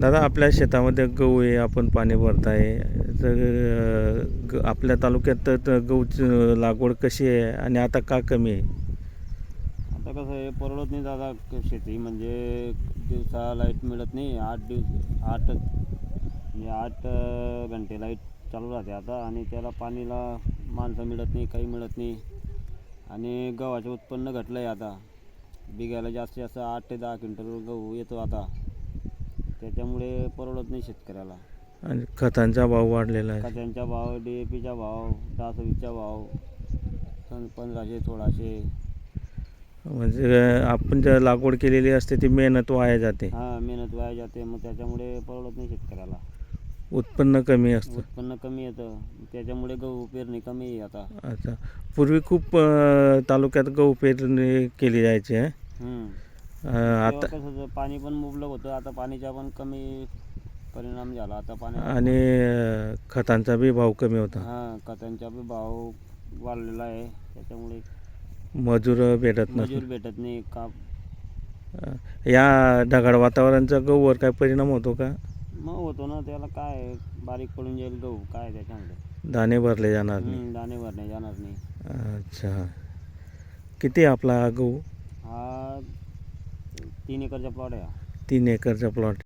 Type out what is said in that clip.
दादा आपल्या शेतामध्ये गहू आहे आपण पाणी भरताय. तर ग- आपल्या तालुक्यात तर- गहूची लागवड कशी आहे आणि आता का कमी आहे? आता कसं आहे परवडत नाही दादा क- शेती. म्हणजे दिवसा लाइट मिळत नाही आठ दिवस आठ म्हणजे आठ अं, घंटे लाइट चालू राहते आता. आणि त्याला पाणीला माणसं मिळत नाही काही मिळत नाही. आणि गव्हाचं उत्पन्न घटलं आहे आता. बिघायला जास्तीत जास्त आठ ते दहा क्विंटल गहू येतो आता. त्याच्यामुळे परवडत नाही शेतकऱ्याला. आणि खतांचा भाव वाढलेला आहे. खतांचा भाव डी ए पीचा भाव दहा सव्वीसचा भाव पंधराशे सोळाशे. म्हणजे आपण ज्या लागवड केलेली असते ती मेहनत वाया जाते. हां मेहनत वाया जाते. मग त्याच्यामुळे परवडत नाही शेतकऱ्याला. उत्पन्न कमी असतं. उत्पन्न कमी येतं. त्याच्यामुळे गहू पेरणी कमी आता. अच्छा. पूर्वी खूप तालुक्यात गहू पेरणी केली जायची आहे तेव्हा आता कसं होतं, पाणी पण मुबलक होतं आता पाणीचा पण कमी परिणाम झाला. आता पाणी आणि अं, खतांचा बी भाव कमी होता. हां खतांचा बी भाव वाढलेला आहे. त्याच्यामुळे मजूर भेटत मजूर नसतो भेटत नाही का या ढगाळ वातावरणाचा गहूवर काय परिणाम होतो का? मग होतो ना त्याला काय बारीक पडून जाईल गहू काय त्याच्यामध्ये? दाणे भरले जाणार नाही. हम्म, दाणे भरणे जाणार नाही. अच्छा. किती आपला हा गहू? तीन एकरचा प्लॉट आहे हा. तीन एकरचा प्लॉट